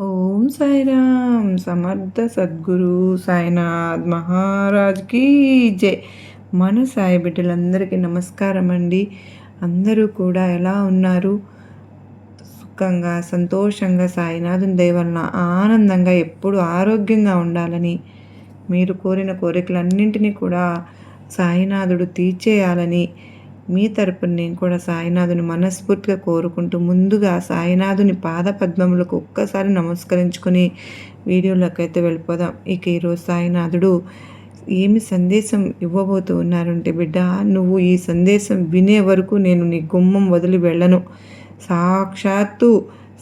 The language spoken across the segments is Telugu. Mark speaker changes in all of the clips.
Speaker 1: ఓం సాయిరామ్ సమర్థ సద్గురు సాయినాథ్ మహారాజ్కి జై. మన సాయి బిడ్డలందరికీ నమస్కారం అండి. అందరూ కూడా ఎలా ఉన్నారు? సుఖంగా సంతోషంగా సాయినాథుని దయవలన ఆనందంగా ఎప్పుడు ఆరోగ్యంగా ఉండాలని మీరు కోరిన కోరికలన్నింటినీ కూడా సాయినాథుడు తీర్చేయాలని మీ తరపున నేను కూడా సాయినాథుని మనస్ఫూర్తిగా కోరుకుంటూ ముందుగా సాయినాథుని పాద పద్మములకు ఒక్కసారి నమస్కరించుకొని వీడియోలోకి అయితే వెళ్ళిపోదాం. ఇక ఈరోజు సాయినాథుడు ఏమి సందేశం ఇవ్వబోతూ ఉన్నారంటే బిడ్డ నువ్వు ఈ సందేశం వినే వరకు నేను నీ గుమ్మం వదిలి వెళ్ళను. సాక్షాత్తు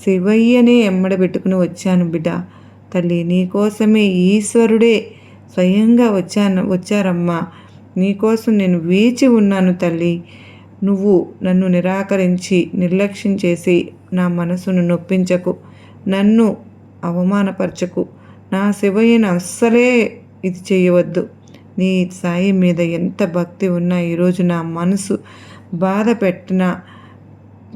Speaker 1: శివయ్యనే ఎమ్మడబెట్టుకుని వచ్చాను బిడ్డ. తల్లి నీకోసమే ఈశ్వరుడే స్వయంగా వచ్చాను వచ్చారమ్మా. నీకోసం నేను వేచి ఉన్నాను తల్లి. నువ్వు నన్ను నిరాకరించి నిర్లక్ష్యం చేసి నా మనసును నొప్పించకు. నన్ను అవమానపరచకు. నా శివయ్యను అస్సలే ఇది చేయవద్దు. నీ సాయి మీద ఎంత భక్తి ఉన్నా ఈరోజు నా మనసు బాధ పెట్టిన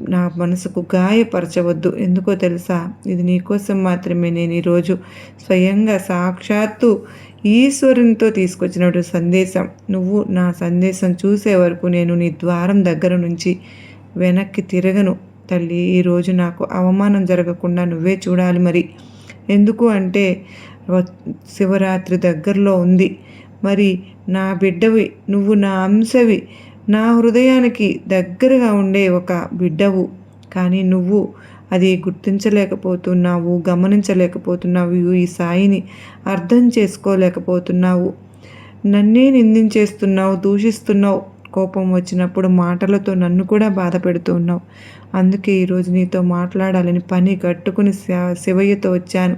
Speaker 1: నా మనసుకు గాయపరచవద్దు. ఎందుకో తెలుసా? ఇది నీకోసం మాత్రమే. నేను ఈరోజు స్వయంగా సాక్షాత్తు ఈశ్వరునితో తీసుకొచ్చినటువంటి సందేశం. నువ్వు నా సందేశం చూసే వరకు నేను నీ ద్వారం దగ్గర నుంచి వెనక్కి తిరగను. తల్లి ఈరోజు నాకు అవమానం జరగకుండా నువ్వే చూడాలి మరి. ఎందుకు అంటే శివరాత్రి దగ్గరలో ఉంది. మరి నా బిడ్డవి నువ్వు నా అంశవి. నా హృదయానికి దగ్గరగా ఉండే ఒక బిడ్డవు. కానీ నువ్వు అది గుర్తించలేకపోతున్నావు గమనించలేకపోతున్నావు ఈ సాయిని అర్థం చేసుకోలేకపోతున్నావు. నన్నే నిందించేస్తున్నావు దూషిస్తున్నావు. కోపం వచ్చినప్పుడు మాటలతో నన్ను కూడా బాధ పెడుతున్నావు అందుకే ఈరోజు నీతో మాట్లాడాలని పని కట్టుకుని శివయ్యతో వచ్చాను.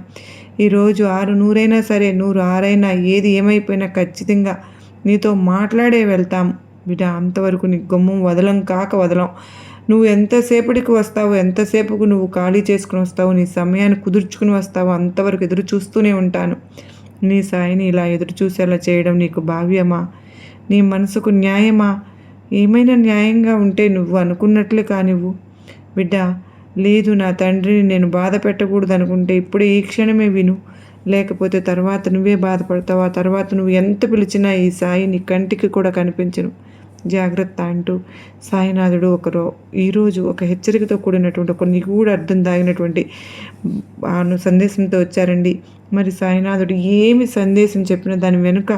Speaker 1: ఈరోజు ఆరు నూరైనా సరే నూరు ఆరైనా ఏది ఏమైపోయినా ఖచ్చితంగా నీతో మాట్లాడే వెళ్తాం. బిడ్డ అంతవరకు నీ గుమ్మం వదలం కాక వదలం. నువ్వు ఎంతసేపటికి వస్తావు ఎంతసేపుకు నువ్వు ఖాళీ చేసుకుని వస్తావు నీ సమయాన్ని కుదుర్చుకుని వస్తావు అంతవరకు ఎదురు చూస్తూనే ఉంటాను. నీ సాయిని ఇలా ఎదురు చూసేలా చేయడం నీకు భావ్యమా? నీ మనసుకు న్యాయమా? ఏమైనా న్యాయంగా ఉంటే నువ్వు అనుకున్నట్లు కానివ్వు బిడ్డ లేదు నా తండ్రిని నేను బాధ పెట్టకూడదు అనుకుంటే ఇప్పుడే ఈ క్షణమే విను. లేకపోతే తర్వాత నువ్వే బాధపడతావు. ఆ తర్వాత నువ్వు ఎంత పిలిచినా ఈ సాయి నీ కంటికి కూడా కనిపించను. జాగ్రత్త అంటూ సాయినాథుడు ఒకరు ఈరోజు ఒక హెచ్చరికతో కూడినటువంటి ఒక నిగూఢ అర్థం దాగినటువంటి సందేశంతో వచ్చారండి. మరి సాయినాథుడు ఏమి సందేశం చెప్పినా దాని వెనుక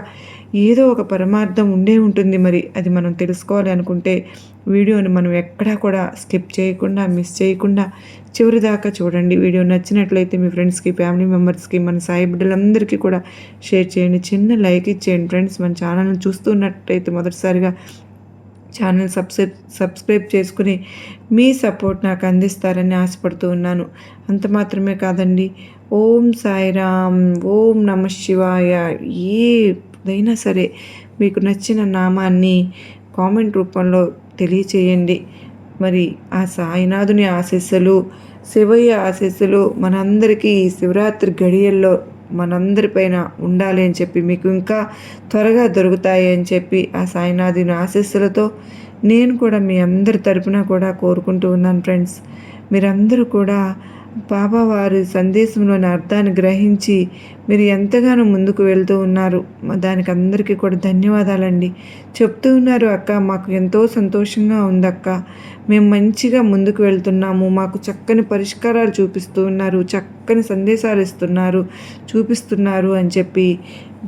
Speaker 1: ఏదో ఒక పరమార్థం ఉండే ఉంటుంది మరి. అది మనం తెలుసుకోవాలి అనుకుంటే వీడియోని మనం ఎక్కడా కూడా స్కిప్ చేయకుండా మిస్ చేయకుండా చివరి దాకా చూడండి. వీడియో నచ్చినట్లయితే మీ ఫ్రెండ్స్కి ఫ్యామిలీ మెంబర్స్కి మన సాయి బిడ్డలందరికీ కూడా షేర్ చేయండి. చిన్న లైక్ ఇచ్చేయండి ఫ్రెండ్స్. మన ఛానల్ని చూస్తున్నట్టయితే మొదటిసారిగా ఛానల్ సబ్స్క్రైబ్ సబ్స్క్రైబ్ చేసుకుని మీ సపోర్ట్ నాకు అందిస్తారని ఆశపడుతూ ఉన్నాను. అంత మాత్రమే కాదండి. ఓం సాయిరామ్ ఓం నమ శివాయ ఏదైనా సరే మీకు నచ్చిన నామాన్ని కామెంట్ రూపంలో తెలియచేయండి. మరి ఆ సాయినాథుని ఆశీస్సులు శివయ్య ఆశీస్సులు మనందరికీ శివరాత్రి గడియల్లో మనందరిపైన ఉండాలి అని చెప్పి మీకు ఇంకా త్వరగా దొరుకుతాయి అని చెప్పి ఆ సాయినాథుని ఆశీస్సులతో నేను కూడా మీ అందరి తరపున కూడా కోరుకుంటూ ఉన్నాను ఫ్రెండ్స్. మీరందరూ కూడా బాబా వారి సందేశంలోని అర్థాన్ని గ్రహించి మీరు ఎంతగానో ముందుకు వెళ్తూ ఉన్నారు. దానికి అందరికీ కూడా ధన్యవాదాలండి. చెప్తూ ఉన్నారు అక్క మాకు ఎంతో సంతోషంగా ఉందక్క. మేము మంచిగా ముందుకు వెళ్తున్నాము. మాకు చక్కని పరిష్కారాలు చూపిస్తూ ఉన్నారు చక్కని సందేశాలు ఇస్తున్నారు చూపిస్తున్నారు అని చెప్పి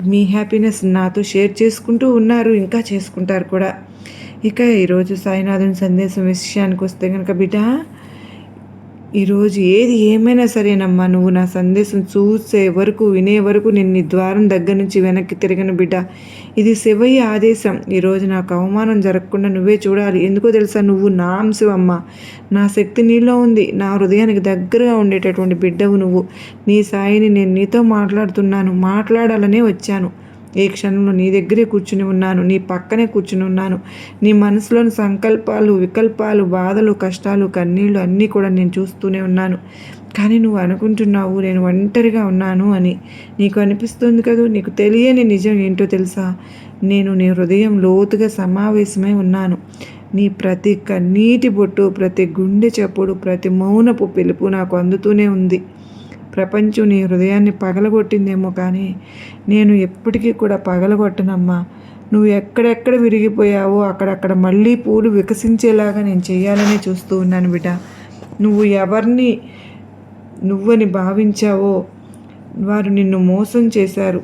Speaker 1: మీ హ్యాపీనెస్ నాతో షేర్ చేసుకుంటూ ఉన్నారు ఇంకా చేసుకుంటారు కూడా. ఇక ఈరోజు సాయినాథుని సందేశం విషయానికి వస్తే కనుక బిడ్డ ఈరోజు ఏది ఏమైనా సరేనమ్మా నువ్వు నా సందేశం చూసే వరకు వినే వరకు నేను నీ ద్వారం దగ్గర నుంచి వెనక్కి తిరిగిన బిడ్డ. ఇది శివయ్య ఆదేశం. ఈరోజు నాకు అవమానం జరగకుండా నువ్వే చూడాలి. ఎందుకో తెలుసా? నువ్వు నా అంశవమ్మ నా శక్తి నీలో ఉంది. నా హృదయానికి దగ్గరగా ఉండేటటువంటి బిడ్డవు నువ్వు. నీ సాయిని నేను నీతో మాట్లాడుతున్నాను. మాట్లాడాలనే వచ్చాను. ఏ క్షణంలో నీ దగ్గరే కూర్చుని ఉన్నాను నీ పక్కనే కూర్చుని ఉన్నాను. నీ మనసులోని సంకల్పాలు వికల్పాలు బాధలు కష్టాలు కన్నీళ్ళు అన్నీ కూడా నేను చూస్తూనే ఉన్నాను. కానీ నువ్వు అనుకుంటున్నావు నేను ఒంటరిగా ఉన్నాను అని. నీకు అనిపిస్తుంది కదా? నీకు తెలియని నిజం ఏంటో తెలుసా? నేను నీ హృదయం లోతుగా సమావేశమై ఉన్నాను. నీ ప్రతి కన్నీటి బొట్టు ప్రతి గుండె చప్పుడు ప్రతి మౌనపు పిలుపు నాకు అందుతూనే ఉంది. ప్రపంచం నీ హృదయాన్ని పగలగొట్టిందేమో కానీ నేను ఎప్పటికీ కూడా పగలగొట్టనమ్మా. నువ్వు ఎక్కడెక్కడ విరిగిపోయావో అక్కడక్కడ మళ్ళీ పూలు వికసించేలాగా నేను చేయాలని చూస్తూ ఉన్నాను బిడ్డ. నువ్వు ఎవరిని నువ్వని భావించావో వారు నిన్ను మోసం చేశారు.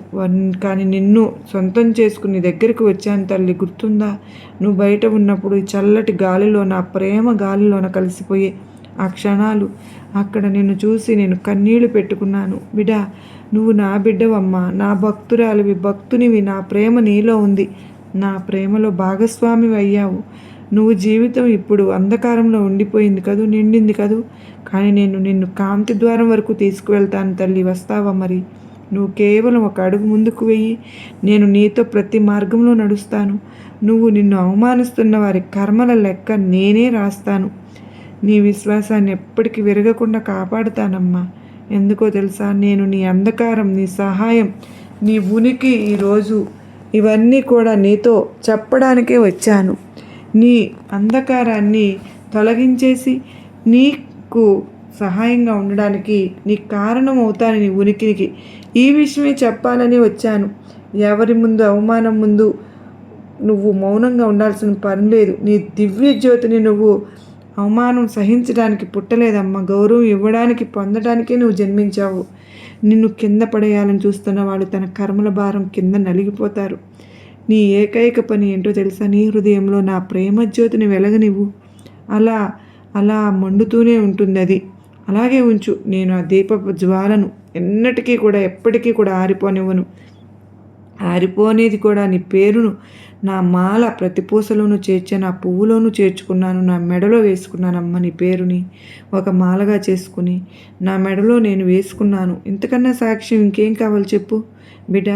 Speaker 1: కానీ నిన్ను సొంతం చేసుకుని దగ్గరికి వచ్చాను తల్లి గుర్తుందా? నువ్వు బయట ఉన్నప్పుడు చల్లటి గాలిలో నా ప్రేమ గాలిలోన కలిసిపోయి ఆ క్షణాలు. అక్కడ నిన్ను చూసి నేను కన్నీళ్ళు పెట్టుకున్నాను. బిడా నువ్వు నా బిడ్డవమ్మా. నా భక్తురాలివి. భక్తునివి. నా ప్రేమ నీలో ఉంది. నా ప్రేమలో భాగస్వామి అయ్యావు. నువ్వు జీవితం ఇప్పుడు అంధకారంలో ఉండిపోయింది కదూ? నిండింది కదూ? కానీ నేను నిన్ను కాంతి ద్వారం వరకు తీసుకువెళ్తాను తల్లి. వస్తావా మరి? నువ్వు కేవలం ఒక అడుగు ముందుకు వెయ్యి. నేను నీతో ప్రతి మార్గంలో నడుస్తాను. నువ్వు నిన్ను అవమానిస్తున్న వారి కర్మల లెక్క నేనే రాస్తాను. నీ విశ్వాసాన్ని ఎప్పటికీ విరగకుండా కాపాడుతానమ్మా. ఎందుకో తెలుసా? నేను నీ అంధకారం నీ సహాయం నీ ఉనికి ఈరోజు ఇవన్నీ కూడా నీతో చెప్పడానికే వచ్చాను. నీ అంధకారాన్ని తొలగించేసి నీకు సహాయంగా ఉండడానికి నీ కారణం అవుతాను నీ ఉనికికి ఈ విషయమే చెప్పాలని వచ్చాను. ఎవరి ముందు అవమానం ముందు నువ్వు మౌనంగా ఉండాల్సిన పని లేదు. నీ దివ్య జ్యోతిని నువ్వు అవమానం సహించడానికి పుట్టలేదమ్మా. గౌరవం ఇవ్వడానికి పొందడానికే నువ్వు జన్మించావు. నిన్ను కింద పడేయాలని చూస్తున్న వాళ్ళు తన కర్మల భారం కింద నలిగిపోతారు. నీ ఏకైక పని ఏంటో తెలుసా? నీ హృదయంలో నా ప్రేమ జ్యోతిని వెలగనివ్వు. అలా అలా మండుతూనే ఉంటుంది అది. అలాగే ఉంచు. నేను ఆ దీపపు జ్వాలను ఎన్నటికీ కూడా ఎప్పటికీ కూడా ఆరిపోనివ్వను. ఆరిపోనేది కూడా నీ పేరును నా మాల ప్రతి పూసలోనూ చేర్చా నా పువ్వులోనూ చేర్చుకున్నాను నా మెడలో వేసుకున్నాను అమ్మ నీ పేరుని ఒక మాలగా చేసుకుని. నా మెడలో నేను వేసుకున్నాను. ఇంతకన్నా సాక్ష్యం ఇంకేం కావాలి చెప్పు? బిడ్డ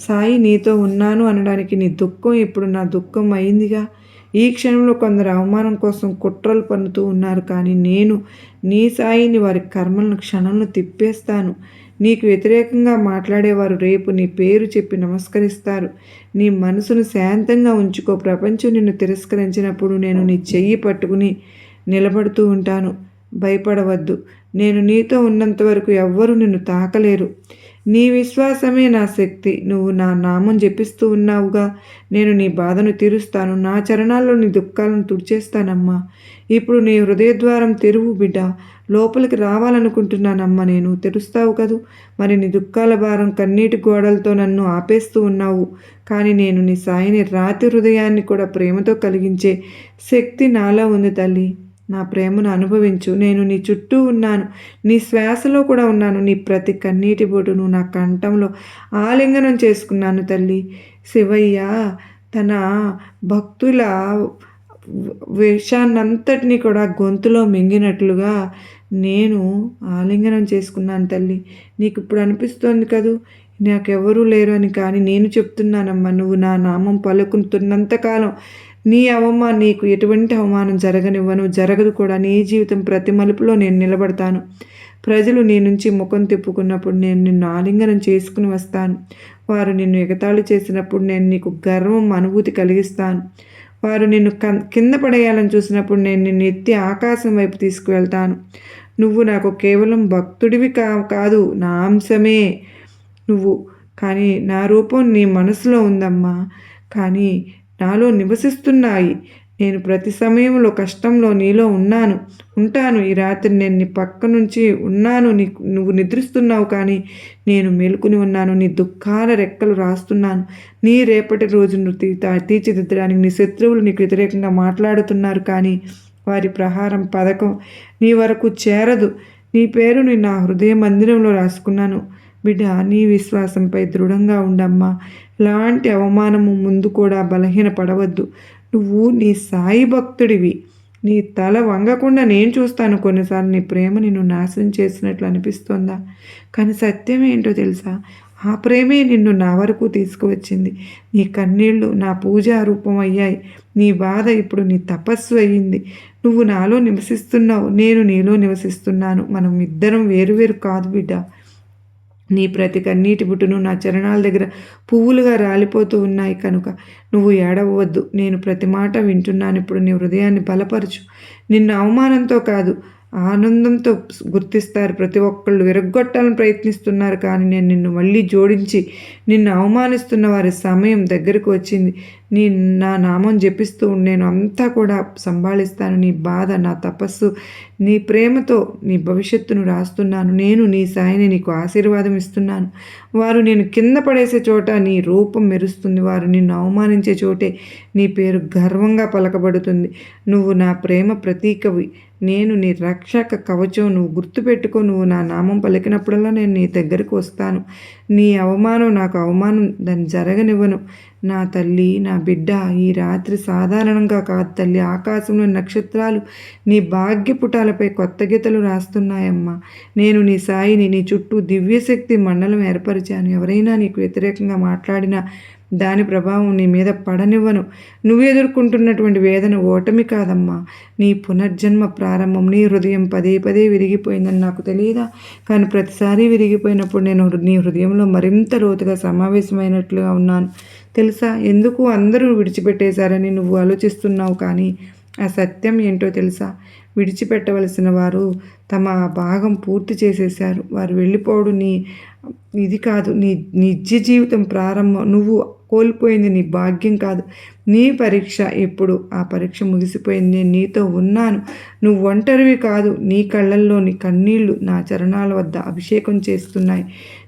Speaker 1: సాయి నీతో ఉన్నాను అనడానికి నీ దుఃఖం ఇప్పుడు నా దుఃఖం అయిందిగా. ఈ క్షణంలో కొందరు అవమానం కోసం కుట్రలు పన్నుతూ ఉన్నారు కానీ నేను నీ సాయిని వారి కర్మలను క్షణంలో తిప్పేస్తాను. నీకు వ్యతిరేకంగా మాట్లాడేవారు రేపు నీ పేరు చెప్పి నమస్కరిస్తారు. నీ మనసును శాంతంగా ఉంచుకో. ప్రపంచం నిన్ను తిరస్కరించినప్పుడు నేను నీ చెయ్యి పట్టుకుని నిలబడుతూ ఉంటాను. భయపడవద్దు. నేను నీతో ఉన్నంత వరకు ఎవ్వరూ నిన్ను తాకలేరు. నీ విశ్వాసమే నా శక్తి. నువ్వు నా నామం జపిస్తూ ఉన్నావుగా. నేను నీ బాధను తీరుస్తాను. నా చరణాల్లో నీ దుఃఖాలను తుడిచేస్తానమ్మా. ఇప్పుడు నీ హృదయద్వారం తెరువు బిడ్డ. లోపలికి రావాలనుకుంటున్నానమ్మా నేను. తెరుస్తావు కదూ? మరి నీ దుఃఖాల భారం కన్నీటి గోడలతో నన్ను ఆపేస్తూ ఉన్నావు. కానీ నేను నీ సాయిని రాతి హృదయాన్ని కూడా ప్రేమతో కలిగించే శక్తి నాలో ఉంది తల్లి. నా ప్రేమను అనుభవించు. నేను నీ చుట్టూ ఉన్నాను. నీ శ్వాసలో కూడా ఉన్నాను. నీ ప్రతి కన్నీటి బొటును నా కంఠంలో ఆలింగనం చేసుకున్నాను తల్లి. శివయ్య తన భక్తుల వేషాన్నంతటినీ కూడా గొంతులో మింగినట్లుగా నేను ఆలింగనం చేసుకున్నాను తల్లి. నీకు ఇప్పుడు అనిపిస్తోంది కదూ? నాకెవరూ లేరు అని కానీ నేను చెప్తున్నానమ్మా. నువ్వు నా నామం పలుకుతున్నంతకాలం నీ అవమానం నీకు ఎటువంటి అవమానం జరగనివ్వను జరగదు కూడా. నీ జీవితం ప్రతి మలుపులో నేను నిలబడతాను. ప్రజలు నీ నుంచి ముఖం తిప్పుకున్నప్పుడు నేను నిన్ను ఆలింగనం చేసుకుని వస్తాను. వారు నిన్ను ఎగతాళి చేసినప్పుడు నేను నీకు గర్వం అనుభూతి కలిగిస్తాను. వారు నిన్ను కింద పడేయాలని చూసినప్పుడు నేను నిన్ను ఎత్తి ఆకాశం వైపు తీసుకువెళ్తాను. నువ్వు నాకు కేవలం భక్తుడివి కా కాదు నా అంశమే. నువ్వు కానీ నా రూపం నీ మనసులో ఉందమ్మా. కానీ నాలో నివసిస్తున్నాయి. నేను ప్రతి సమయంలో కష్టంలో నీలో ఉన్నాను. ఉంటాను. ఈ రాత్రి నేను నీ పక్క నుంచి ఉన్నాను. నీ నువ్వు నిద్రిస్తున్నావు కానీ నేను మేలుకుని ఉన్నాను. నీ దుఃఖాల రెక్కలు రాస్తున్నాను. నీ రేపటి రోజును తీర్చిదిద్దడానికి నీ శత్రువులు నీకు వ్యతిరేకంగా మాట్లాడుతున్నారు కానీ వారి ప్రహారం పథకం నీ వరకు చేరదు. నీ పేరుని నా హృదయ మందిరంలో రాసుకున్నాను. బిడ్డ నీ విశ్వాసంపై దృఢంగా ఉండమ్మా. ఎలాంటి అవమానము ముందు కూడా బలహీన పడవద్దు నువ్వు నీ సాయి భక్తుడివి. నీ తల వంగకుండా నేను చూస్తాను. కొన్నిసార్లు నీ ప్రేమ నిన్ను నాశనం చేసినట్లు అనిపిస్తోందా? కానీ సత్యం ఏంటో తెలుసా? ఆ ప్రేమే నిన్ను నా వరకు తీసుకువచ్చింది. నీ కన్నీళ్ళు నా పూజా రూపం అయ్యాయి నీ బాధ ఇప్పుడు నీ తపస్సు అయ్యింది. నువ్వు నాలో నివసిస్తున్నావు నేను నీలో నివసిస్తున్నాను. మనం ఇద్దరం వేరువేరు కాదు బిడ్డ. నీ ప్రతి కన్నీటి బుట్టును నా చరణాల దగ్గర పువ్వులుగా రాలిపోతూ ఉన్నాయి కనుక నువ్వు ఏడవద్దు నేను ప్రతి మాట వింటున్నాను. ఇప్పుడు నీ హృదయాన్ని బలపరచు. నిన్ను అవమానంతో కాదు ఆనందంతో గుర్తిస్తారు. ప్రతి ఒక్కళ్ళు విరగ్గొట్టాలని ప్రయత్నిస్తున్నారు కానీ నేను నిన్ను మళ్ళీ జోడించి నిన్ను అవమానిస్తున్న వారి సమయం దగ్గరకు వచ్చింది. నీ నా నామం జపిస్తూ నేను అంతా కూడా సంభాళిస్తాను. నీ బాధ నా తపస్సు నీ ప్రేమతో నీ భవిష్యత్తును రాస్తున్నాను. నేను నీ సాయిని నీకు ఆశీర్వాదం ఇస్తున్నాను. వారు నేను కింద పడేసే చోట నీ రూపం మెరుస్తుంది. వారు నిన్ను అవమానించే చోటే నీ పేరు గర్వంగా పలకబడుతుంది. నువ్వు నా ప్రేమ ప్రతీకవి. నేను నీ రక్షక కవచం నువ్వు గుర్తుపెట్టుకో. నువ్వు నా నామం పలికినప్పుడల్లా నేను నీ దగ్గరకు వస్తాను. నీ అవమానం నాకు అవమానం దాన్ని జరగనివ్వను. నా తల్లి నా బిడ్డ ఈ రాత్రి సాధారణంగా కాదు తల్లి ఆకాశంలో నక్షత్రాలు నీ భాగ్యపుటాలపై కొత్త గీతలు రాస్తున్నాయమ్మా. నేను నీ సాయిని నీ చుట్టూ దివ్యశక్తి మండలం ఏర్పరిచాను. ఎవరైనా నీకు వ్యతిరేకంగా మాట్లాడినా దాని ప్రభావం నీ మీద పడనివ్వను. నువ్వు ఎదుర్కొంటున్నటువంటి వేదన ఓటమి కాదమ్మా. నీ పునర్జన్మ ప్రారంభం నీ హృదయం పదే పదే విరిగిపోయిందని నాకు తెలియదా కానీ ప్రతిసారి విరిగిపోయినప్పుడు నేను నీ హృదయంలో మరింత లోతుగా సమావేశమైనట్లుగా ఉన్నాను. తెలుసా? ఎందుకు అందరూ విడిచిపెట్టేశారని నువ్వు ఆలోచిస్తున్నావు కానీ ఆ సత్యం ఏంటో తెలుసా? విడిచిపెట్టవలసిన వారు తమ భాగం పూర్తి చేసేశారు. వారు వెళ్ళిపోవడం నీ ఇది కాదు నీ నిజ జీవితం ప్రారంభం. నువ్వు కోల్పోయింది నీ భాగ్యం కాదు. నీ పరీక్ష ఎప్పుడు? ఆ పరీక్ష ముగిసిపోయింది. నేను నీతో ఉన్నాను. నువ్వు ఒంటరివి కాదు. నీ కళ్ళల్లోని కన్నీళ్ళు నా చరణాల వద్ద అభిషేకం చేస్తున్నాయి.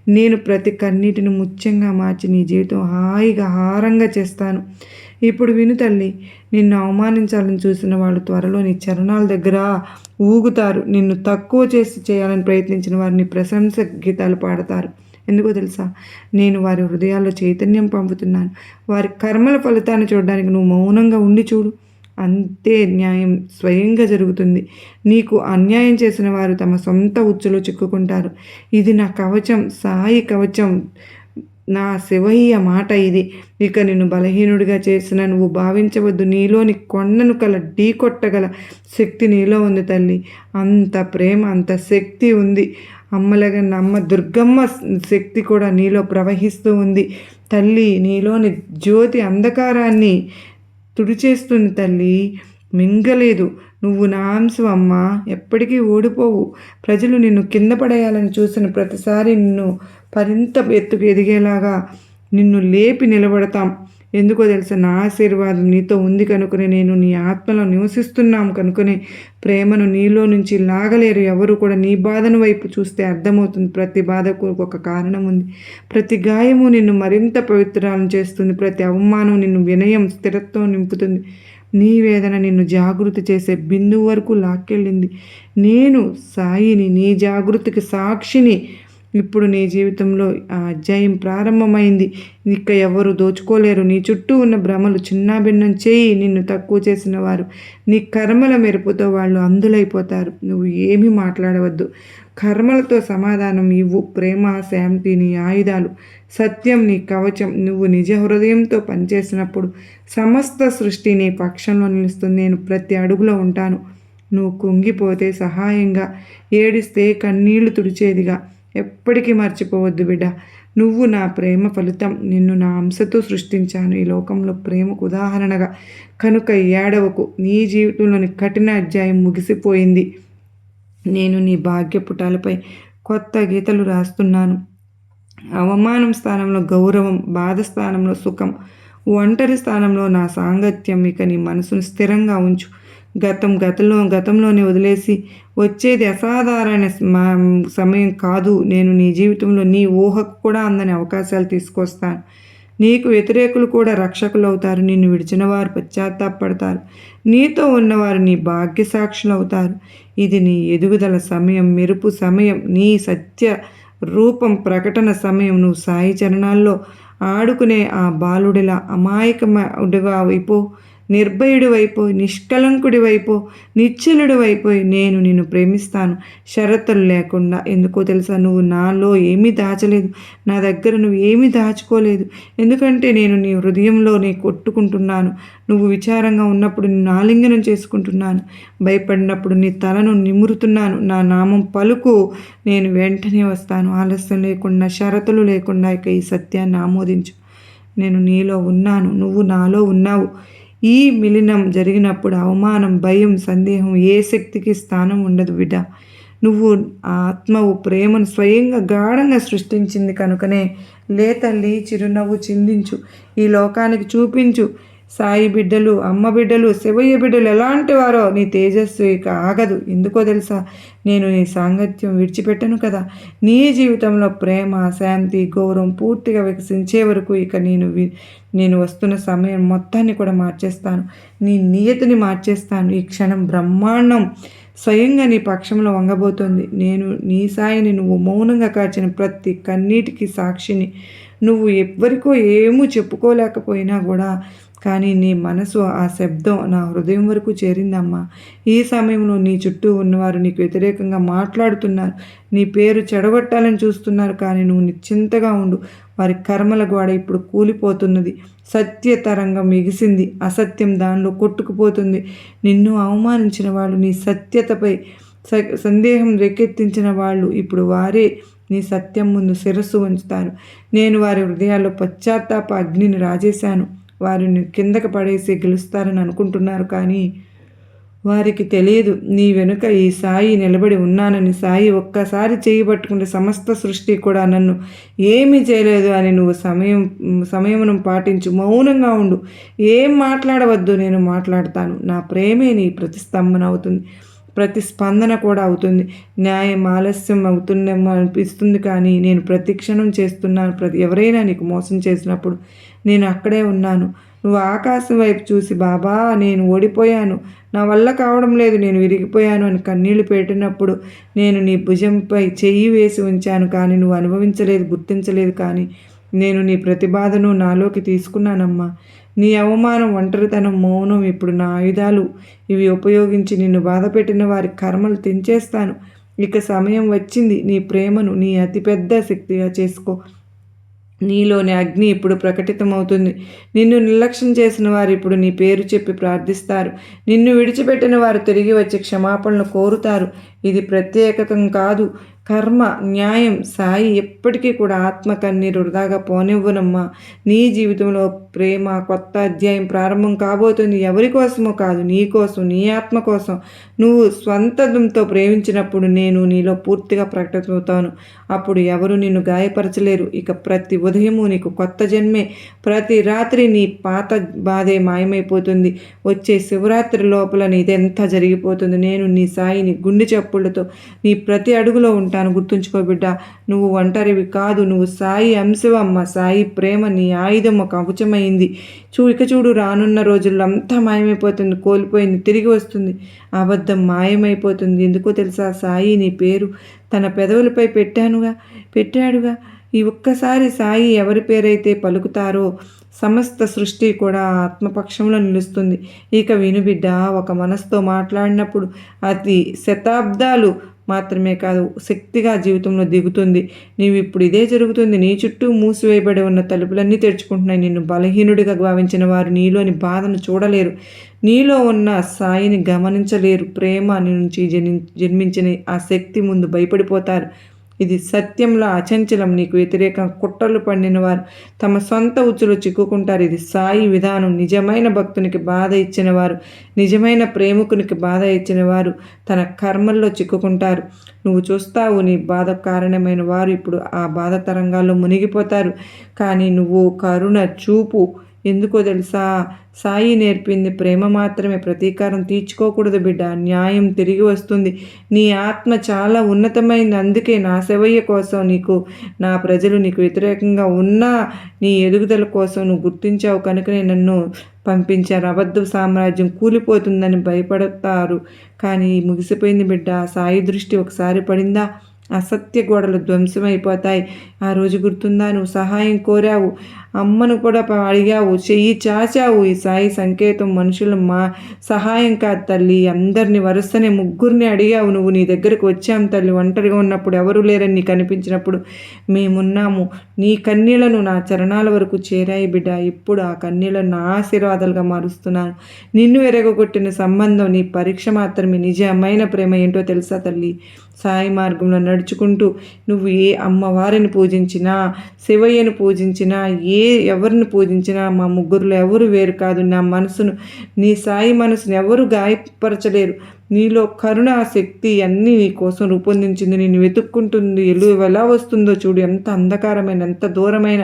Speaker 1: నేను ప్రతి కన్నీటిని ముత్యంగా మార్చి నీ జీవితం హాయిగా హారంగా చేస్తాను. ఇప్పుడు విను తల్లి నిన్ను అవమానించాలని చూసిన వాళ్ళు త్వరలో నీ చరణాల దగ్గర ఊగుతారు. నిన్ను తక్కువ చేసి చేయాలని ప్రయత్నించిన వారిని ప్రశంస గీతాలు పాడతారు. ఎందుకో తెలుసా? నేను వారి హృదయాల్లో చైతన్యం పంపుతున్నాను. వారి కర్మల ఫలితాన్ని చూడడానికి నువ్వు మౌనంగా ఉండి చూడు. అంతే న్యాయం స్వయంగా జరుగుతుంది. నీకు అన్యాయం చేసిన వారు తమ సొంత ఉచ్చులో చిక్కుకుంటారు. ఇది నా కవచం సాయి కవచం. నా శివయ్య మాట ఇది. ఇక నిన్ను బలహీనుడిగా చేసిన నువ్వు భావించవద్దు. నీలోని కొండను కల ఢీ కొట్టగల శక్తి నీలో ఉంది తల్లి. అంత ప్రేమ అంత శక్తి ఉంది. అమ్మలగా అమ్మ దుర్గమ్మ శక్తి కూడా నీలో ప్రవహిస్తూ ఉంది. తల్లి నీలోని జ్యోతి అంధకారాన్ని తుడిచేస్తుంది తల్లి. మింగలేదు. నువ్వు నా అంశం అమ్మ. ఎప్పటికీ ఓడిపోవు. ప్రజలు నిన్ను కింద పడేయాలని చూసిన ప్రతిసారి నిన్ను మరింత ఎత్తుకు ఎదిగేలాగా నిన్ను లేపి నిలబడతాం. ఎందుకో తెలుసా? నా ఆశీర్వాదం నీతో ఉంది కనుకనే నేను నీ ఆత్మలో నివసిస్తున్నాం కనుకనే ప్రేమను నీలో నుంచి లాగలేరు. ఎవరు కూడా నీ బాధను వైపు చూస్తే అర్థమవుతుంది. ప్రతి బాధకు ఒక కారణం ఉంది. ప్రతి గాయము నిన్ను మరింత పవిత్రాలను చేస్తుంది. ప్రతి అవమానం నిన్ను వినయం స్థిరత్వం నింపుతుంది. నీ వేదన నిన్ను జాగృతి చేసే బిందువు వరకు లాక్కెళ్ళింది. నేను సాయిని నీ జాగృతికి సాక్షిని ఇప్పుడు నీ జీవితంలో ఆ అధ్యాయం ప్రారంభమైంది. ఇక ఎవరు దోచుకోలేరు. నీ చుట్టూ ఉన్న భ్రమలు చిన్నాభిన్నం చేయి నిన్ను తక్కువ చేసిన వారు. నీ కర్మల మెరుపుతో వాళ్ళు అందులైపోతారు. నువ్వు ఏమీ మాట్లాడవద్దు. కర్మలతో సమాధానం ఇవ్వు. ప్రేమ శాంతి నీ ఆయుధాలు. సత్యం నీ కవచం. నువ్వు నిజ హృదయంతో పనిచేసినప్పుడు సమస్త సృష్టి నీ పక్షంలో నిలుస్తుంది. నేను ప్రతి అడుగులో ఉంటాను. నువ్వు కుంగిపోతే సహాయంగా. ఏడిస్తే కన్నీళ్ళు తుడిచేదిగా. ఎప్పటికీ మర్చిపోవద్దు బిడ్డ. నువ్వు నా ప్రేమ ఫలితం. నిన్ను నా అంశతో సృష్టించాను. ఈ లోకంలో ప్రేమకు ఉదాహరణగా కనుక ఏడవకు. నీ జీవితంలోని కఠిన అధ్యాయం ముగిసిపోయింది. నేను నీ భాగ్యపుటాలపై కొత్త గీతలు రాస్తున్నాను. అవమానం స్థానంలో గౌరవం బాధ స్థానంలో సుఖం ఒంటరి స్థానంలో నా సాంగత్యం. ఇక నీ మనసును స్థిరంగా ఉంచు. గతం గతంలో గతంలోనే వదిలేసి వచ్చేది అసాధారణ సమయం కాదు. నేను నీ జీవితంలో నీ ఊహకు కూడా అందని అవకాశాలు తీసుకొస్తాను. నీకు వ్యతిరేకులు కూడా రక్షకులు అవుతారు నిన్ను విడిచిన వారు పశ్చాత్తాపడతారు నీతో ఉన్నవారు నీ భాగ్య సాక్షులు అవుతారు ఇది నీ ఎదుగుదల సమయం మెరుపు సమయం నీ సత్య రూపం ప్రకటన సమయం. నువ్వు సాయి చరణాల్లో ఆడుకునే ఆ బాలుడిలా అమాయకముడిగా అయిపో. వైపు నిర్భయుడివైపో వైపు నిశ్చలుడి వైపు నేను నిన్ను ప్రేమిస్తాను. షరతులు లేకుండా ఎందుకో తెలుసా? నువ్వు నాలో ఏమీ దాచలేదు. నా దగ్గర నువ్వు ఏమీ దాచుకోలేదు. ఎందుకంటే నేను నీ హృదయంలోనే కొట్టుకుంటున్నాను. నువ్వు విచారంగా ఉన్నప్పుడు నిన్ను ఆలింగనం చేసుకుంటున్నాను. భయపడినప్పుడు నీ తలను నిమురుతున్నాను. నా నామం పలుకు నేను వెంటనే వస్తాను. ఆలస్యం లేకుండా షరతులు లేకుండా ఇక ఈ సత్యాన్ని ఆమోదించు. నేను నీలో ఉన్నాను. నువ్వు నాలో ఉన్నావు. ఈ మిలినం జరిగినప్పుడు అవమానం భయం సందేహం ఏ శక్తికి స్థానం ఉండదు బిడ్డ. నువ్వు ఆత్మవు ప్రేమను స్వయంగా గాఢంగా సృష్టించింది కనుకనే లేతల్లి చిరునవ్వు చిందించు. ఈ లోకానికి చూపించు. సాయి బిడ్డలు అమ్మ బిడ్డలు శివయ్య బిడ్డలు ఎలాంటి వారో నీ తేజస్సు ఇక ఆగదు. ఎందుకో తెలుసా? నేను నీ సాంగత్యం విడిచిపెట్టను కదా. నీ జీవితంలో ప్రేమ శాంతి గౌరవం పూర్తిగా వికసించే వరకు ఇక నేను నేను వస్తున్న సమయం మొత్తాన్ని కూడా మార్చేస్తాను. నీ నియతిని మార్చేస్తాను. ఈ క్షణం బ్రహ్మాండం స్వయంగా నీ పక్షంలో వంగబోతోంది. నేను నీ సాయిని నువ్వు మౌనంగా కాచిన ప్రతి కన్నీటికి సాక్షిని. నువ్వు ఎవ్వరికో ఏమూ చెప్పుకోలేకపోయినా కూడా కానీ నీ మనసు ఆ శబ్దం నా హృదయం వరకు చేరిందమ్మా. ఈ సమయంలో నీ చుట్టూ ఉన్నవారు నీకు వ్యతిరేకంగా మాట్లాడుతున్నారు. నీ పేరు చెడగొట్టాలని చూస్తున్నారు కానీ నువ్వు నిశ్చింతగా ఉండు. వారి కర్మల గోడ ఇప్పుడు కూలిపోతున్నది. సత్య తరంగం ఎగిసింది. అసత్యం దానిలో కొట్టుకుపోతుంది. నిన్ను అవమానించిన వాళ్ళు నీ సత్యతపై సందేహం రేకెత్తించిన వాళ్ళు ఇప్పుడు వారే నీ సత్యం ముందు శిరస్సు ఉంచుతారు నేను వారి హృదయాల్లో పశ్చాత్తాప అగ్నిని రాజేశాను. వారిని కిందకి పడేసి గెలుస్తారని అనుకుంటున్నారు కానీ వారికి తెలియదు. నీ వెనుక ఈ సాయి నిలబడి ఉన్నానని. సాయి ఒక్కసారి చేయబట్టుకుంటే సమస్త సృష్టి కూడా నన్ను ఏమీ చేయలేదు అని నువ్వు సమయం సమయమును పాటించు. మౌనంగా ఉండు. ఏం మాట్లాడవద్దు. నేను మాట్లాడతాను. నా ప్రేమే నీ ప్రతిస్తంభన అవుతుంది. ప్రతిస్పందన కూడా అవుతుంది. న్యాయం ఆలస్యం అవుతుందేమో అనిపిస్తుంది కానీ నేను ప్రతిక్షణం చేస్తున్నాను. ప్రతి ఎవరైనా నీకు మోసం చేసినప్పుడు నేను అక్కడే ఉన్నాను. నువ్వు ఆకాశం వైపు చూసి బాబా నేను ఓడిపోయాను. నా వల్ల కావడం లేదు. నేను విరిగిపోయాను అని కన్నీళ్ళు పెట్టినప్పుడు నేను నీ భుజంపై చెయ్యి వేసి ఉంచాను కానీ నువ్వు అనుభవించలేదు గుర్తించలేదు కానీ నేను నీ ప్రతిబాధను నాలోకి తీసుకున్నానమ్మా. నీ అవమానం ఒంటరితనం మౌనం ఇప్పుడు నా ఆయుధాలు. ఇవి ఉపయోగించి నిన్ను బాధపెట్టిన వారి కర్మలు తెంచేస్తాను. ఇక సమయం వచ్చింది. నీ ప్రేమను నీ అతిపెద్ద శక్తిగా చేసుకో. నీలోని అగ్ని ఇప్పుడు ప్రకటితమవుతుంది. నిన్ను నిర్లక్ష్యం చేసిన వారు ఇప్పుడు నీ పేరు చెప్పి ప్రార్థిస్తారు. నిన్ను విడిచిపెట్టిన వారు తిరిగి వచ్చి క్షమాపణలు కోరుతారు. ఇది ప్రత్యేకతం కాదు. కర్మ న్యాయం సాయి ఎప్పటికీ కూడా ఆత్మ కన్నీరు వృధాగా పోనివ్వనమ్మా. నీ జీవితంలో ప్రేమ కొత్త అధ్యాయం ప్రారంభం కాబోతుంది. ఎవరి కోసమో కాదు నీ కోసం నీ ఆత్మ కోసం. నువ్వు స్వంతంతో ప్రేమించినప్పుడు నేను నీలో పూర్తిగా ప్రకటితవుతాను అప్పుడు ఎవరు నిన్ను గాయపరచలేరు. ఇక ప్రతి ఉదయము నీకు కొత్త జన్మే. ప్రతి రాత్రి నీ పాత బాధే మాయమైపోతుంది. వచ్చే శివరాత్రి లోపల నీదెంత జరిగిపోతుంది? నేను నీ సాయిని గుండె చెప్పు చప్పుళ్ళతో నీ ప్రతి అడుగులో ఉంటాను గుర్తుంచుకో బిడ్డ. నువ్వు ఒంటరివి కాదు. నువ్వు సాయి అంశవమ్మ సాయి ప్రేమ నీ ఆయుధం ఒక కవచమైంది చూ ఇక చూడు రానున్న రోజుల్లో అంతా మాయమైపోతుంది. కోల్పోయింది తిరిగి వస్తుంది. అబద్ధం మాయమైపోతుంది. ఎందుకో తెలుసా? సాయి నీ పేరు తన పెదవులపై పెట్టానుగా పెట్టాడుగా. ఈ ఒక్కసారి సాయి ఎవరి పేరైతే పలుకుతారో సమస్త సృష్టి కూడా ఆత్మపక్షంలో నిలుస్తుంది. ఇక వినుబిడ్డ ఒక మనసుతో మాట్లాడినప్పుడు అది శతాబ్దాలు మాత్రమే కాదు శక్తిగా జీవితంలో దిగుతుంది. నీవు ఇప్పుడు ఇదే జరుగుతుంది. నీ చుట్టూ మూసివేయబడి ఉన్న తలుపులన్నీ తెరుచుకుంటున్నాయి. నిన్ను బలహీనుడిగా భావించిన వారు నీలోని బాధను చూడలేరు. నీలో ఉన్న సాయిని గమనించలేరు. ప్రేమ నుంచి జన్మించిన ఆ శక్తి ముందు భయపడిపోతారు. ఇది సత్యంలో అచంచలం నీకు వ్యతిరేకం. కుట్రలు పండిన వారు తమ సొంత ఉచ్చులో చిక్కుకుంటారు. ఇది సాయి విధానం. నిజమైన భక్తునికి బాధ ఇచ్చిన వారు నిజమైన ప్రేమికునికి బాధ ఇచ్చిన వారు తన కర్మల్లో చిక్కుకుంటారు. నువ్వు చూస్తావు నీ బాధ కారణమైన వారు ఇప్పుడు ఆ బాధ తరంగాల్లో మునిగిపోతారు. కానీ నువ్వు కరుణ చూపు ఎందుకో తెలుసా? సాయి నేర్పింది ప్రేమ మాత్రమే. ప్రతీకారం తీర్చుకోకూడదు బిడ్డ. న్యాయం తిరిగి వస్తుంది. నీ ఆత్మ చాలా ఉన్నతమైంది. అందుకే నా శవయ్య కోసం నీకు నా ప్రజలు నీకు వ్యతిరేకంగా ఉన్నా నీ ఎదుగుదల కోసం నువ్వు గుర్తించావు కనుకనే నన్ను పంపించారు. అబద్ధ సామ్రాజ్యం కూలిపోతుందని భయపడతారు. కానీ ముగిసిపోయింది బిడ్డ. సాయి దృష్టి ఒకసారి పడిందా? అసత్య గోడలు ధ్వంసమైపోతాయి. ఆ రోజు గుర్తుందా? నువ్వు సహాయం కోరావు. అమ్మను కూడా అడిగావు. చెయ్యి చాచావు. ఈ సాయి సంకేతం మనుషులు మా సహాయం కాదు తల్లి. అందరిని వరుసనే ముగ్గురిని అడిగావు. నువ్వు నీ దగ్గరకు వచ్చాం తల్లి. ఒంటరిగా ఉన్నప్పుడు ఎవరూ లేరని నీకు అనిపించినప్పుడు మేమున్నాము. నీ కన్నీళ్ళను నా చరణాల వరకు చేరాయి బిడ్డ. ఇప్పుడు ఆ కన్నీళ్ళను నా ఆశీర్వాదాలుగా మారుస్తున్నాను. నిన్ను ఎరగొట్టిన సంబంధం నీ పరీక్ష మాత్రమే నిజమైన ప్రేమ ఏంటో తెలుసా తల్లి? సాయి మార్గంలో నడుచుకుంటూ నువ్వు ఏ అమ్మవారిని పూజించినా శివయ్యను పూజించినా ఏ ఎవరిని పూజించినా మా ముగ్గురులో ఎవరు వేరు కాదు. నా మనసును నీ సాయి మనసును ఎవరు గాయపరచలేరు. నీలో కరుణ శక్తి అన్నీ నీ కోసం రూపొందించింది. నేను వెతుక్కుంటుంది ఎలు ఎలా వస్తుందో చూడు. ఎంత అంధకారమైన ఎంత దూరమైన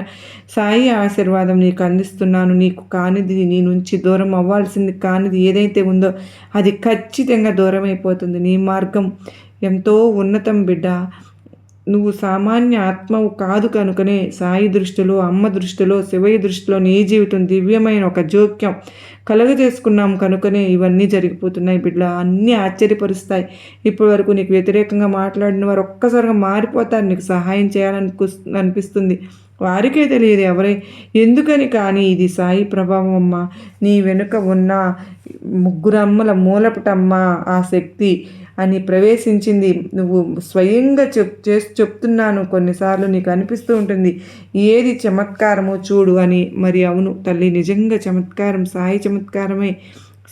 Speaker 1: సాయి ఆశీర్వాదం నీకు అందిస్తున్నాను. నీకు కానిది నీ నుంచి దూరం అవ్వాల్సింది కానిది ఏదైతే ఉందో అది ఖచ్చితంగా దూరం అయిపోతుంది నీ మార్గం ఎంతో ఉన్నతం బిడ్డ. నువ్వు సామాన్య ఆత్మవు కాదు కనుకనే సాయి దృష్టిలో అమ్మ దృష్టిలో శివయ్య దృష్టిలో నీ జీవితం దివ్యమైన ఒక జోక్యం కలుగజేసుకున్నాం కనుకనే ఇవన్నీ జరిగిపోతున్నాయి బిడ్డ. అన్నీ ఆశ్చర్యపరుస్తాయి. ఇప్పటి వరకు నీకు వ్యతిరేకంగా మాట్లాడిన వారు ఒక్కసారిగా మారిపోతారు. నీకు సహాయం చేయాలని అనిపిస్తుంది వారికే తెలియదు ఎవరే. ఎందుకని కానీ ఇది సాయి ప్రభావం అమ్మ. నీ వెనుక ఉన్న ముగ్గురమ్మల మూలపటమ్మ ఆ శక్తి. అని ప్రవేశించింది. నువ్వు స్వయంగా చెప్ చేసి చెప్తున్నాను. కొన్నిసార్లు నీకు అనిపిస్తూ ఉంటుంది. ఏది చమత్కారమో చూడు అని. మరి అవును తల్లి నిజంగా చమత్కారం సాయి చమత్కారమే.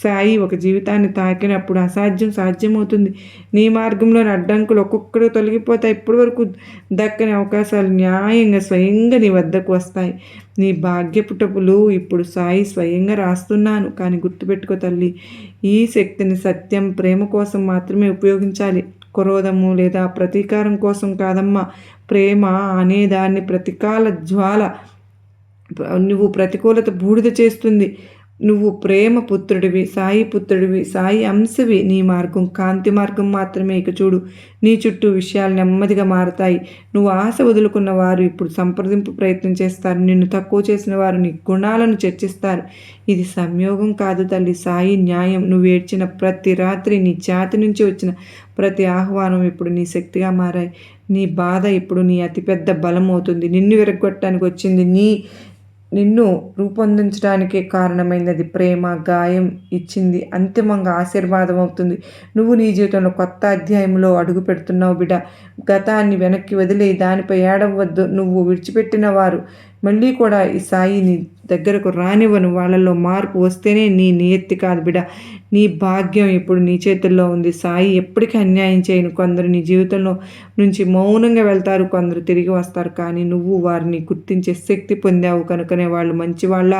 Speaker 1: సాయి ఒక జీవితాన్ని తాకినప్పుడు అసాధ్యం సాధ్యమవుతుంది. నీ మార్గంలోని అడ్డంకులు ఒక్కొక్కడు తొలగిపోతాయి. ఇప్పటి వరకు దక్కని అవకాశాలు న్యాయంగా స్వయంగా నీ వద్దకు వస్తాయి. నీ భాగ్యపుటపులు ఇప్పుడు సాయి స్వయంగా రాస్తున్నాను. కానీ గుర్తుపెట్టుకో తల్లి ఈ శక్తిని సత్యం ప్రేమ కోసం మాత్రమే ఉపయోగించాలి. క్రోధము లేదా ప్రతీకారం కోసం కాదమ్మా. ప్రేమ అనేదాన్ని ప్రతికాల జ్వాల నువ్వు ప్రతికూలత బూడిద చేస్తుంది. నువ్వు ప్రేమ పుత్రుడివి సాయి పుత్రుడివి సాయి అంశవి నీ మార్గం కాంతి మార్గం మాత్రమే. ఇక చూడు నీ చుట్టూ విషయాలు నెమ్మదిగా మారతాయి. నువ్వు ఆశ వదులుకున్న వారు ఇప్పుడు సంప్రదింపు ప్రయత్నం చేస్తారు. నిన్ను తక్కువ చేసిన వారు నీ గుణాలను చర్చిస్తారు. ఇది సంయోగం కాదు తల్లి సాయి న్యాయం. నువ్వు ఏడ్చిన ప్రతి రాత్రి నీ జాతి నుంచి వచ్చిన ప్రతి ఆహ్వానం ఇప్పుడు నీ శక్తిగా మారాయి. నీ బాధ ఇప్పుడు నీ అతిపెద్ద బలం అవుతుంది. నిన్ను విరగొట్టడానికి వచ్చింది నీ నిన్ను రూపొందించడానికే కారణమైనది ప్రేమ గాయం ఇచ్చింది. అంతిమంగా ఆశీర్వాదం అవుతుంది నువ్వు నీ జీవితంలో కొత్త అధ్యాయంలో అడుగు పెడుతున్నావు బిడ. గతాన్ని వెనక్కి వదిలే దానిపై ఏడవద్దు. నువ్వు విడిచిపెట్టిన వారు. మళ్ళీ కూడా ఈ సాయిని దగ్గరకు రానివ్వను. వాళ్ళల్లో మార్పు వస్తేనే నీ నియత్తి కాదు బిడ. నీ భాగ్యం ఇప్పుడు నీ చేతుల్లో ఉంది. సాయి ఎప్పటికీ అన్యాయం చేయను. కొందరు నీ జీవితంలో నుంచి మౌనంగా వెళ్తారు. కొందరు తిరిగి వస్తారు. కానీ నువ్వు వారిని గుర్తించే శక్తి పొందావు కనుకనే వాళ్ళు మంచి వాళ్ళ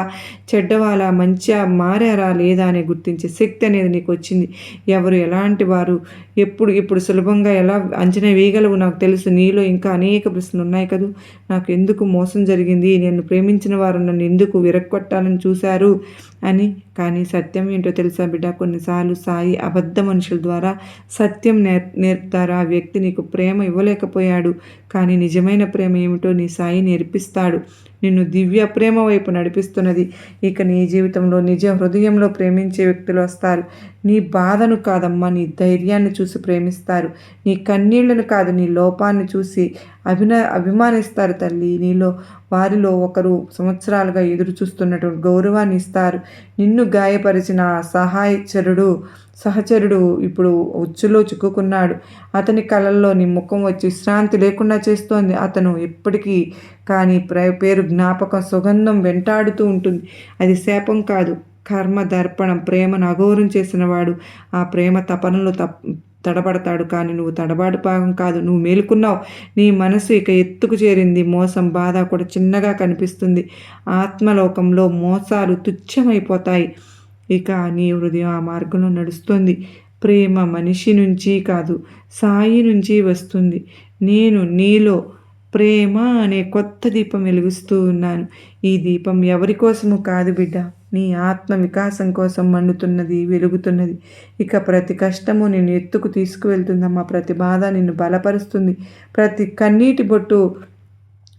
Speaker 1: చెడ్డవాళ్ళ మంచిగా మారారా లేదా అని గుర్తించే శక్తి అనేది నీకు వచ్చింది. ఎవరు ఎలాంటి వారు? ఎప్పుడు ఇప్పుడు సులభంగా ఎలా అంచనా వేయగలవు? నాకు తెలుసు నీలో ఇంకా అనేక ప్రశ్నలు ఉన్నాయి కదూ. నాకు ఎందుకు మోసం జరిగింది? నేను ప్రేమించిన వారు నన్ను ఎందుకు విరక్కొట్టాలని చూశారు అని. కానీ సత్యం ఏంటో తెలుసా బిడ్డ? కొన్నిసార్లు సాయి అబద్ధ మనుషుల ద్వారా సత్యం నేర్ నేర్పుతారు. ఆ వ్యక్తి నీకు ప్రేమ ఇవ్వలేకపోయాడు. కానీ నిజమైన ప్రేమ ఏమిటో నీ సాయి నేర్పిస్తాడు. నిన్ను దివ్య ప్రేమ వైపు నడిపిస్తున్నది. ఇక నీ జీవితంలో నిజ హృదయంలో ప్రేమించే వ్యక్తులు వస్తారు. నీ బాధను కాదమ్మా నీ ధైర్యాన్ని చూసి ప్రేమిస్తారు. నీ కన్నీళ్ళను కాదు నీ లోపాన్ని చూసి అభిన అభిమానిస్తారు తల్లి. నీలో వారిలో ఒకరు సంవత్సరాలుగా ఎదురు చూస్తున్నటువంటి గౌరవాన్ని ఇస్తారు. నిన్ను గాయపరిచిన సహాయచరుడు సహచరుడు ఇప్పుడు ఉచ్చులో చిక్కుకున్నాడు. అతని కళల్లో నీ ముఖం వచ్చి విశ్రాంతి లేకుండా చేస్తోంది. అతను ఎప్పటికీ కానీ పేరు జ్ఞాపకం సుగంధం వెంటాడుతూ ఉంటుంది. అది శాపం కాదు. కర్మ దర్పణం ప్రేమను అఘోరం చేసినవాడు ఆ ప్రేమ తపనలు తప్ తడబడతాడు. కానీ నువ్వు తడబాటు భాగం కాదు. నువ్వు మేలుకున్నావు. నీ మనసు ఇక ఎత్తుకు చేరింది. మోసం బాధ కూడా చిన్నగా కనిపిస్తుంది. ఆత్మలోకంలో మోసాలు తుచ్చమైపోతాయి. ఇక నీ హృదయం ఆ మార్గంలో నడుస్తుంది. ప్రేమ మనిషి నుంచి కాదు సాయి నుంచి వస్తుంది. నేను నీలో ప్రేమ అనే కొత్త దీపం వెలుగుస్తూ ఉన్నాను. ఈ దీపం ఎవరి కోసము కాదు బిడ్డ. నీ ఆత్మ వికాసం కోసం మండుతున్నది వెలుగుతున్నది. ఇక ప్రతి కష్టము నేను ఎత్తుకు తీసుకువెళ్తుందమ్మా. ప్రతి బాధ నిన్ను బలపరుస్తుంది. ప్రతి కన్నీటి బొట్టు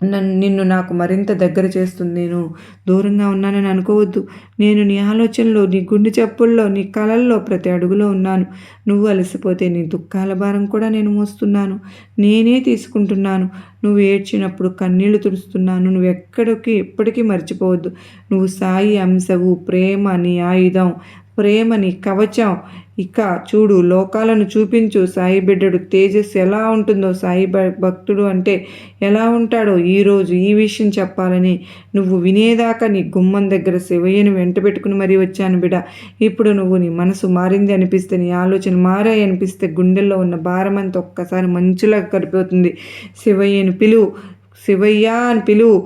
Speaker 1: నన్ను నిన్ను నాకు మరింత దగ్గర చేస్తుంది. నేను దూరంగా ఉన్నానని అనుకోవద్దు. నేను నీ ఆలోచనలో నీ గుండె చెప్పుల్లో నీ కళల్లో ప్రతి అడుగులో ఉన్నాను. నువ్వు అలసిపోతే నీ దుఃఖాల భారం కూడా నేను మోస్తున్నాను. నేనే తీసుకుంటున్నాను. నువ్వు ఏడ్చినప్పుడు కన్నీళ్ళు తుడుస్తున్నాను. నువ్వు ఎక్కడికి ఎప్పటికీ మర్చిపోవద్దు. నువ్వు సాయి అంశవు ప్రేమ నీ ఆయుధం ప్రేమ నీ కవచం ఇక చూడు లోకాలను చూపించు సాయి బిడ్డడు. తేజస్సు ఎలా ఉంటుందో సాయి భక్తుడు అంటే ఎలా ఉంటాడో ఈరోజు ఈ విషయం చెప్పాలని నువ్వు వినేదాకా నీ గుమ్మం దగ్గర శివయ్యను వెంట పెట్టుకుని మరీ వచ్చాను బిడ. ఇప్పుడు నువ్వు నీ మనసు మారింది అనిపిస్తే నీ ఆలోచన మారాయి అనిపిస్తే గుండెల్లో ఉన్న భారం ఒక్కసారి మంచులాగా కరిపోతుంది శివయ్యను పిలువు. శివయ్య అని పిలువు.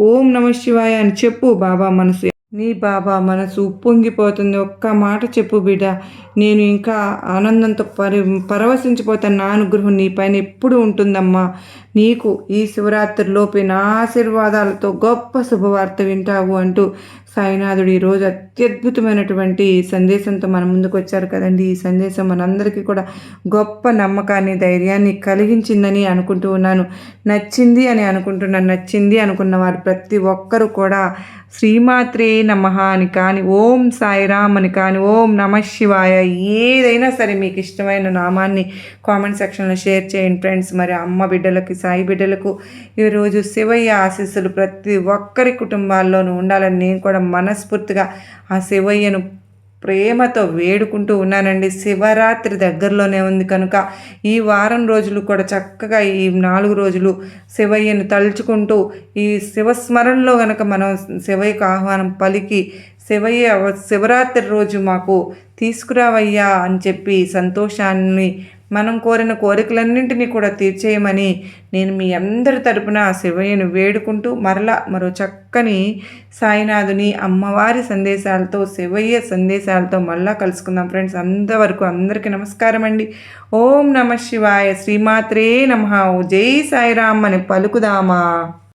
Speaker 1: ఓం నమ శివాయ అని చెప్పు బాబా మనసు. నీ బాబా మనసు ఉప్పొంగిపోతుంది. ఒక్క మాట చెప్పు బిడ్డ. నేను ఇంకా ఆనందంతో పరి పరవశించిపోతాను నా అనుగ్రహం నీ పైన ఎప్పుడు ఉంటుందమ్మా. నీకు ఈ శివరాత్రిలోపే నా ఆశీర్వాదాలతో గొప్ప శుభవార్త వింటావు అంటూ సాయినాథుడు ఈరోజు అత్యద్భుతమైనటువంటి సందేశంతో మన ముందుకు వచ్చారు కదండి. ఈ సందేశం మనందరికీ కూడా గొప్ప నమ్మకాన్ని ధైర్యాన్ని కలిగించిందని అనుకుంటూ ఉన్నాను. నచ్చింది అని అనుకుంటున్నాను నచ్చింది అనుకున్న వారు ప్రతి ఒక్కరూ కూడా శ్రీమాత్రే నమ అని కానీ ఓం సాయిరామ్ అని కానీ ఓం నమ శివాయ ఏదైనా సరే మీకు ఇష్టమైన నామాన్ని కామెంట్ సెక్షన్లో షేర్ చేయండి ఫ్రెండ్స్. మరి అమ్మ బిడ్డలకి సాయి బిడ్డలకు ఈరోజు శివయ్య ఆశీస్సులు ప్రతి ఒక్కరి కుటుంబాల్లోనూ ఉండాలని నేను కూడా మనస్ఫూర్తిగా ఆ శివయ్యను ప్రేమతో వేడుకుంటూ ఉన్నానండి. శివరాత్రి దగ్గరలోనే ఉంది కనుక ఈ వారం రోజులు కూడా చక్కగా ఈ నాలుగు రోజులు శివయ్యను తలుచుకుంటూ ఈ శివస్మరణలో గనక మనం శివయ్యకు ఆహ్వానం పలికి శివయ్య శివరాత్రి రోజు మాకు తీసుకురావయ్యా అని చెప్పి సంతోషాన్ని మనం కోరిన కోరికలన్నింటినీ కూడా తీర్చేయమని నేను మీ అందరి తరపున శివయ్యను వేడుకుంటూ మరలా మరో చక్కని సాయినాథుని అమ్మవారి సందేశాలతో శివయ్య సందేశాలతో మళ్ళా కలుసుకుందాం. ఫ్రెండ్స్ అంతవరకు అందరికీ నమస్కారం అండి. ఓం నమ శివాయ. శ్రీమాత్రే నమ. జై సాయిరామ్ అని పలుకుదామా?